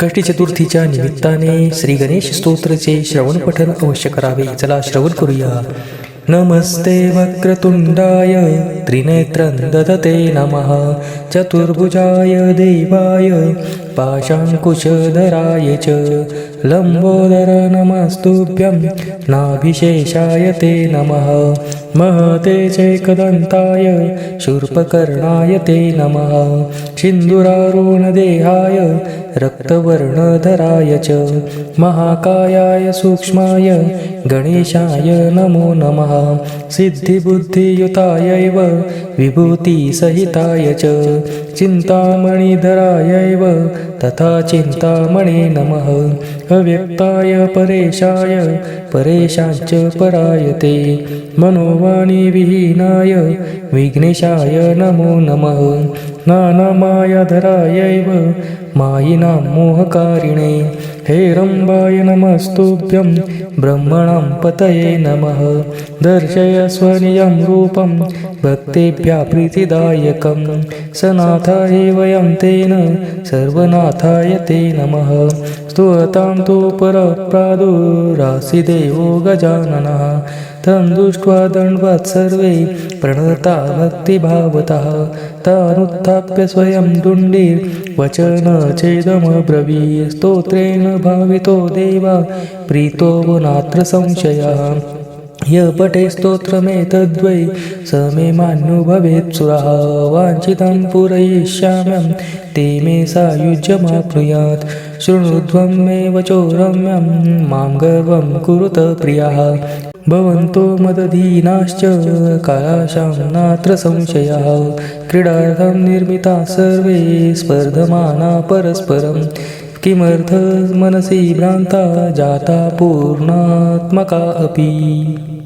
संकष्टी चतुर्थीच्या निमित्ताने श्री गणेश स्तोत्रचे श्रवण पठन अवश्य करावे. चला श्रवण करूया. नमस्ते वक्रतुण्डाय त्रिनेत्रं ददते नमः। चतुर्भुजाय देवाय पाशाङ्कुशधराय च। लम्बोदर नमस्तुभ्यं नाभिशेषाय ते नमः। महते चैकदन्ताय शूर्पकर्णाय ते नमः। सिन्दुरारुणदेहाय रक्तवर्णधराय च। महाकायाय सूक्ष्माय गणेशाय नमो नमः। सिद्धिबुद्धियुतायैव विभूतिसहिताय च। चिन्तामणिधरायैव तथा चिन्तामणे नमः। अव्यक्ताय परेशाय परेशाञ्च परायते। मनोवाणीविहीनाय विघ्नेशाय नमो नमः। नानामायाधरायैव मायिनां मोहकारिणे। हेरम्बाय नमस्तुभ्यं ब्रह्मणां पतये नमः। दर्शय स्वनियं रूपं भक्तेभ्यः प्रीतिदायकं सनाथाय वयं तेन सर्वनाथाय ते नमः। स्तुवतां तु परप्रादुरासि देवो गजाननः तं दृष्ट्वा दण्डवत् सर्वे प्रणता भक्तिभावतः तानुत्थाप्य स्वयं दुण्डीर्वचन चेदमब्रवी स्तोत्रेण भावितो देवा प्रीतो नात्र संशयः। य पठे स्तोत्रमेतद्वै स मे मान्यो भवेत् सुरः। वाञ्छितं पूरयिष्याम्यं ते मे सायुज्यमाप्नुयात्। शृणुध्वं मे वचो रम्यं मां गर्वं कुरुत प्रियः। भवन्तो मदधीनाश्च कालाशां नात्र संशयः। क्रीडार्थं निर्मिता सर्वे स्पर्धमाना परस्परं। किमर्थ मनसि भ्रान्ता जाता पूर्णात्मका अपि।